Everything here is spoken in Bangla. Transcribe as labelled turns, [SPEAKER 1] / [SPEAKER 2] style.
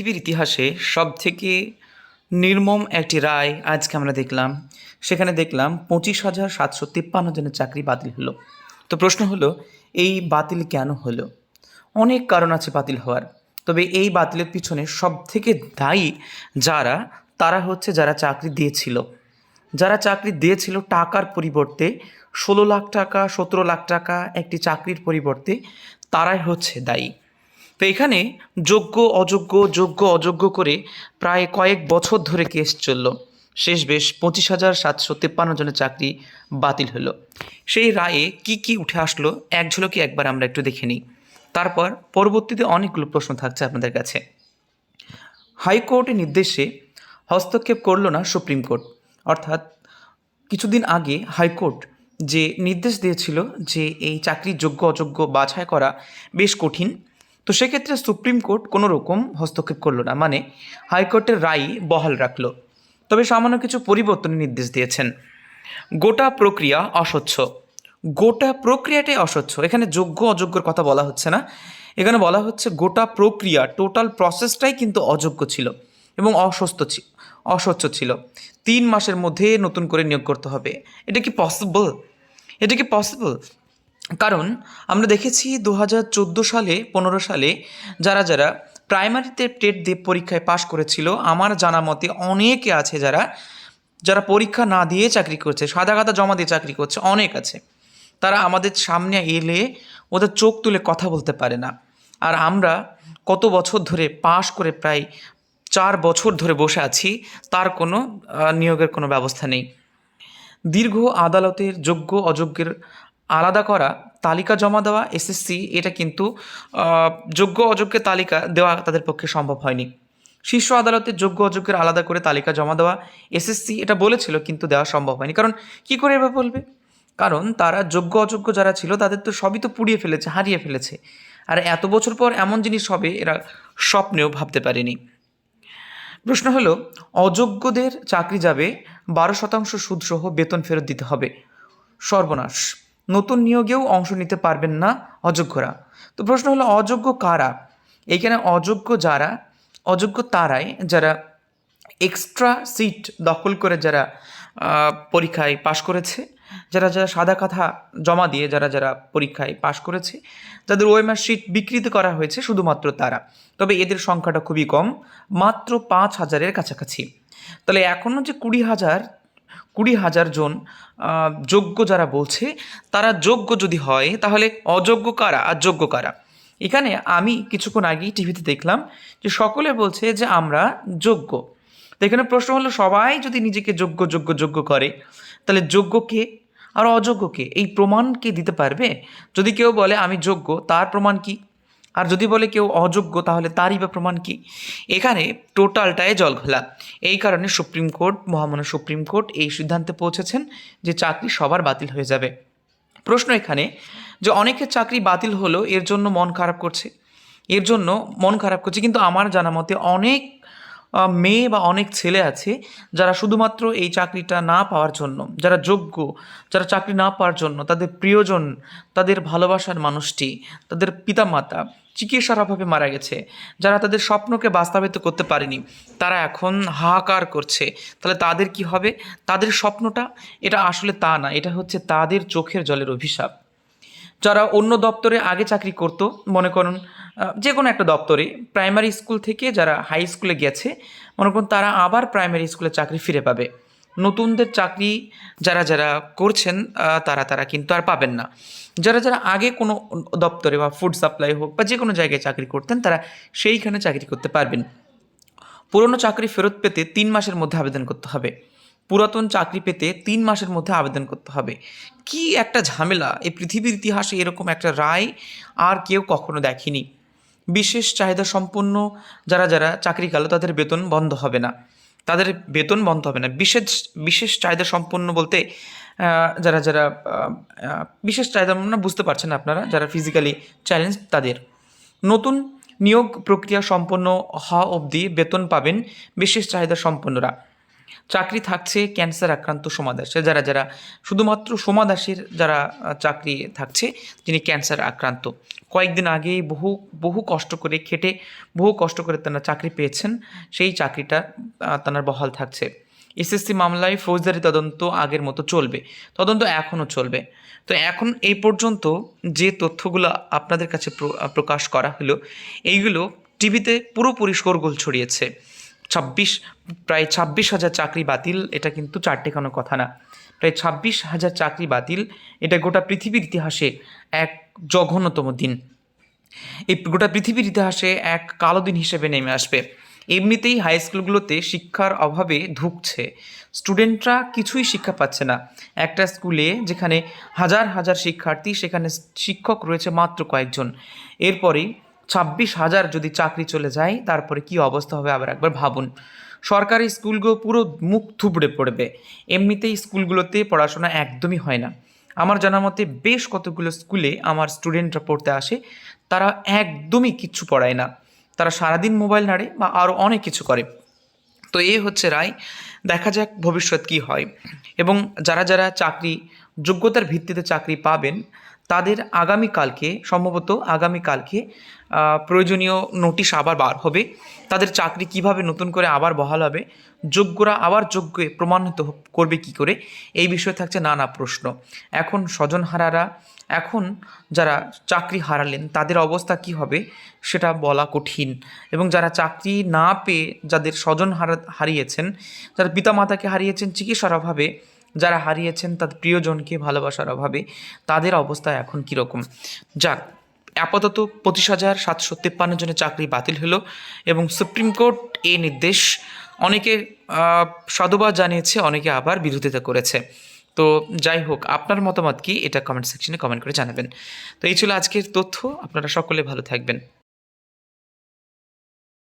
[SPEAKER 1] পৃথিবীর ইতিহাসে সবথেকে নির্মম একটি রায় আজকে আমরা দেখলাম। সেখানে দেখলাম পঁচিশ হাজার সাতশো তিপ্পান্ন জনের চাকরি বাতিল হলো। তো প্রশ্ন হলো, এই বাতিল কেন হলো? অনেক কারণ আছে বাতিল হওয়ার। তবে এই বাতিলের পিছনে সবথেকে দায়ী যারা, তারা হচ্ছে যারা চাকরি দিয়েছিল। যারা চাকরি দিয়েছিল টাকার পরিবর্তে ষোলো লাখ টাকা, সতেরো লাখ টাকা একটি চাকরির পরিবর্তে, তারাই হচ্ছে দায়ী। তো এখানে যোগ্য, অযোগ্য যোগ্য, অযোগ্য করে প্রায় কয়েক বছর ধরে কেস চলল। শেষ বেশ পঁচিশ হাজার সাতশো তিপ্পান্ন জনের চাকরি বাতিল হলো। সেই রায়ে কি কি উঠে আসলো এক ঝলকে একবার আমরা একটু দেখে নিই। তারপর পরবর্তীতে অনেকগুলো প্রশ্ন থাকছে আপনাদের কাছে। হাইকোর্টের নির্দেশে হস্তক্ষেপ করল না সুপ্রিম কোর্ট। অর্থাৎ কিছুদিন আগে হাইকোর্ট যে নির্দেশ দিয়েছিল যে এই চাকরির যোগ্য, অযোগ্য বাছাই করা বেশ কঠিন তো সেক্ষেত্রে সুপ্রিম কোর্ট কোনো রকম হস্তক্ষেপ করল না মানে হাইকোর্টের রায় বহাল রাখল। তবে সামান্য কিছু পরিবর্তনের নির্দেশ দিয়েছেন। গোটা প্রক্রিয়া অস্বচ্ছ। গোটা প্রক্রিয়াটাই অস্বচ্ছ। এখানে যোগ্য অযোগ্যর কথা বলা হচ্ছে না। এখানে বলা হচ্ছে গোটা প্রক্রিয়া, টোটাল প্রসেসটাই কিন্তু অযোগ্য ছিল এবং অস্বস্থ ছিল অস্বচ্ছ ছিল। তিন মাসের মধ্যে নতুন করে নিয়োগ করতে হবে। এটা কি পসিবল এটা কি পসিবল কারণ আমরা দেখেছি দু হাজার চোদ্দ সালে, পনেরো সালে যারা যারা প্রাইমারিতে টেট দিয়ে পরীক্ষায় পাশ করেছিল, আমার জানা মতে অনেকে আছে যারা যারা পরীক্ষা না দিয়ে চাকরি করছে, সাদা খাতা জমা দিয়ে চাকরি করছে, অনেক আছে। তারা আমাদের সামনে এলে ওদের চোখ তুলে কথা বলতে পারে না। আর আমরা কত বছর ধরে পাশ করে প্রায় চার বছর ধরে বসে আছি, তার কোনো নিয়োগের কোনো ব্যবস্থা নেই। দীর্ঘ আদালতের যোগ্য অযোগ্যের আলাদা করা, তালিকা জমা দেওয়া এসএসসি এটা কিন্তু যোগ্য অযোগ্যের তালিকা দেওয়া তাদের পক্ষে সম্ভব হয়নি। শীর্ষ আদালতে যোগ্য অযোগ্যের আলাদা করে তালিকা জমা দেওয়া এসএসসি এটা বলেছিল কিন্তু দেওয়া সম্ভব হয়নি। কারণ কি করে এভাবে বলবে? কারণ তারা যোগ্য অযোগ্য যারা ছিল, তাদের তো সবই তো পুড়িয়ে ফেলেছে, হারিয়ে ফেলেছে। আর এত বছর পর এমন জিনিস হবে, এরা স্বপ্নেও ভাবতে পারেনি। প্রশ্ন হলো, অযোগ্যদের চাকরি যাবে, বারো শতাংশ সুদসহ বেতন ফেরত দিতে হবে। সর্বনাশ। নতুন নিয়োগেও অংশ নিতে পারবেন না অযোগ্যরা। তো প্রশ্ন হলো, অযোগ্য কারা? এইখানে অযোগ্য যারা, অযোগ্য তারাই যারা এক্সট্রা সিট দখল করে যারা পরীক্ষায় পাশ করেছে, যারা যারা সাদা কথা জমা দিয়ে যারা যারা পরীক্ষায় পাশ করেছে, যাদের ওএমআর সিট বিকৃত করা হয়েছে শুধুমাত্র তারা। তবে এদের সংখ্যাটা খুবই কম, মাত্র পাঁচ হাজারের কাছাকাছি। তাহলে এখনও যে কুড়ি হাজার কুড়ি হাজার জন যোগ্য যারা বলছে, তারা যোগ্য যদি হয়, তাহলে অযোগ্য কারা আর যোগ্য কারা? এখানে আমি কিছুক্ষণ আগেই টিভিতে দেখলাম যে সকলে বলছে যে আমরা যোগ্য। তো এখানে প্রশ্ন হলো, সবাই যদি নিজেকে যোগ্য যোগ্য যোগ্য করে, তাহলে যোগ্য কে আর অযোগ্য কে? এই প্রমাণ কে দিতে পারবে? যদি কেউ বলে, আমি যোগ্য তার প্রমাণ কি? আর যদি বলে কেউ অযোগ্য, তাহলে তারই বা প্রমাণ কি? এখানে টোটালটাই জল ঘোলা। এই কারণে সুপ্রিম কোর্ট, মহামান্য সুপ্রিম কোর্ট এই সিদ্ধান্তে পৌঁছেছেন যে চাকরি সবার বাতিল হয়ে যাবে। প্রশ্ন এখানে যে অনেকের চাকরি বাতিল হলো, এর জন্য মন খারাপ করছে। এর জন্য মন খারাপ করছে, কিন্তু আমার জানা মতে অনেক মেয়ে বা অনেক ছেলে আছে যারা শুধুমাত্র এই চাকরিটা না পাওয়ার জন্য, যারা যোগ্য, যারা চাকরি না পাওয়ার জন্য, তাদের প্রিয়জন, তাদের ভালোবাসার মানুষটি, তাদের পিতামাতা চিকিৎসার অভাবে মারা গেছে। যারা তাদের স্বপ্নকে বাস্তবায়িত করতে পারেনি, তারা এখন হাহাকার করছে। তাহলে তাদের কি হবে? তাদের স্বপ্নটা? এটা আসলে তা না, এটা হচ্ছে তাদের চোখের জলের অভিশাপ। যারা অন্য দপ্তরে আগে চাকরি করতো, মনে করুন যে কোনো একটা দপ্তরে, প্রাইমারি স্কুল থেকে যারা হাই স্কুলে গেছে, মনে করুন তারা আবার প্রাইমারি স্কুলে চাকরি ফিরে পাবে। নতুনদের চাকরি যারা যারা করছেন তারা তারা কিন্তু আর পাবেন না। যারা যারা আগে কোনো দপ্তরে বা ফুড সাপ্লাই হোক বা যে কোনো জায়গায় চাকরি করতেন, তারা সেইখানে চাকরি করতে পারবেন। পুরনো চাকরি ফেরত পেতে তিন মাসের মধ্যে আবেদন করতে হবে। পুরাতন চাকরি পেতে তিন মাসের মধ্যে আবেদন করতে হবে। কি একটা ঝামেলা! এই পৃথিবীর ইতিহাসে এরকম একটা রায় আর কেউ কখনো দেখেনি। বিশেষ চাহিদা সম্পন্ন যারা যারা চাকরি গেল, তাদের বেতন বন্ধ হবে না। তাদের বেতন বন্ধ হবে না। বিশেষ বিশেষ চাহিদা সম্পন্ন বলতে যারা যারা বিশেষ চাহিদা বুঝতে পারছেন আপনারা, যারা ফিজিক্যালি চ্যালেঞ্জ তাদের। নতুন নিয়োগ প্রক্রিয়া সম্পন্ন হওয়া অবধি বেতন পাবেন বিশেষ চাহিদা সম্পন্নরা। চাকরি থাকছে ক্যান্সার আক্রান্ত সোমা যারা যারা শুধুমাত্র সোমা দাসের যারা চাকরি থাকছে যিনি ক্যান্সার আক্রান্ত। কয়েকদিন আগেই বহু বহু কষ্ট করে খেটে, বহু কষ্ট করে তারা চাকরি পেয়েছেন, সেই চাকরিটা তার বহাল থাকছে। এসএসসি মামলায় ফৌজদারি তদন্ত আগের মতো চলবে, তদন্ত এখনও চলবে। তো এখন এই পর্যন্ত যে তথ্যগুলো আপনাদের কাছে প্রকাশ করা হলো, এইগুলো টিভিতে পুরোপুরি শোরগোল ছড়িয়েছে। ছাব্বিশ, প্রায় ছাব্বিশ হাজার চাকরি বাতিল, এটা কিন্তু চারটে কোনো কথা না। প্রায় ছাব্বিশ হাজার চাকরি বাতিল, এটা গোটা পৃথিবীর ইতিহাসে এক জঘন্যতম দিন। এই গোটা পৃথিবীর ইতিহাসে এক কালো দিন হিসেবে নেমে আসবে। এমনিতেই হাই স্কুলগুলোতে শিক্ষার অভাবে ধুঁকছে। স্টুডেন্টরা কিছুই শিক্ষা পাচ্ছে না। একটা স্কুলে যেখানে হাজার হাজার শিক্ষার্থী, সেখানে শিক্ষক রয়েছে মাত্র কয়েকজন। এরপরেই ছাব্বিশ হাজার যদি চাকরি চলে যায়, তারপরে কি অবস্থা হবে আবার একবার ভাবুন। সরকারি স্কুলগুলো পুরো মুখ থুবড়ে পড়বে। এমনিতেই স্কুলগুলোতে পড়াশোনা একদমই হয় না। আমার জানা মতে বেশ কতগুলো স্কুলে আমার স্টুডেন্টরা পড়তে আসে, তারা একদমই কিচ্ছু পড়ায় না। তারা সারাদিন মোবাইল নাড়ে বা আরও অনেক কিছু করে। তো এ হচ্ছে রায়, দেখা যাক ভবিষ্যৎ কি হয়। এবং যারা যারা চাকরি, যোগ্যতার ভিত্তিতে চাকরি পাবেন তাদের আগামীকালকে, সম্ভবত আগামীকালকে প্রয়োজনীয় নোটিশ আবার বার হবে। তাদের চাকরি কীভাবে নতুন করে আবার বহাল হবে, যোগ্যরা আবার যোগ্য প্রমাণিত করবে কি করে, এই বিষয়ে থাকছে নানা প্রশ্ন। এখন স্বজনহারারা এখন যারা চাকরি হারালেন, তাদের অবস্থা কি হবে, সেটা বলা কঠিন। এবং যারা চাকরি না পেয়ে, যাদের স্বজন হারা, হারিয়েছেন, যারা পিতামাতাকে হারিয়েছেন, চিকিৎসার অভাবে যারা হারিয়েছেন তাদের প্রিয়জনকে ভালোবাসার অভাবে তাদের অবস্থা এখন কীরকম? যাক আপাতত পঁচিশ হাজার সাতশো তেপ্পান্ন জনের চাকরি বাতিল হলো এবং সুপ্রিম কোর্ট এই নির্দেশ অনেকে আহ, সাধুবাদ জানিয়েছে অনেকে আবার বিরোধিতা করেছে। তো যাই হোক আপনার মতামত কি? এটা কমেন্ট সেকশনে কমেন্ট করে জানাবেন। তো এই ছিল আজকের তথ্য। আপনারা সকলে ভালো থাকবেন।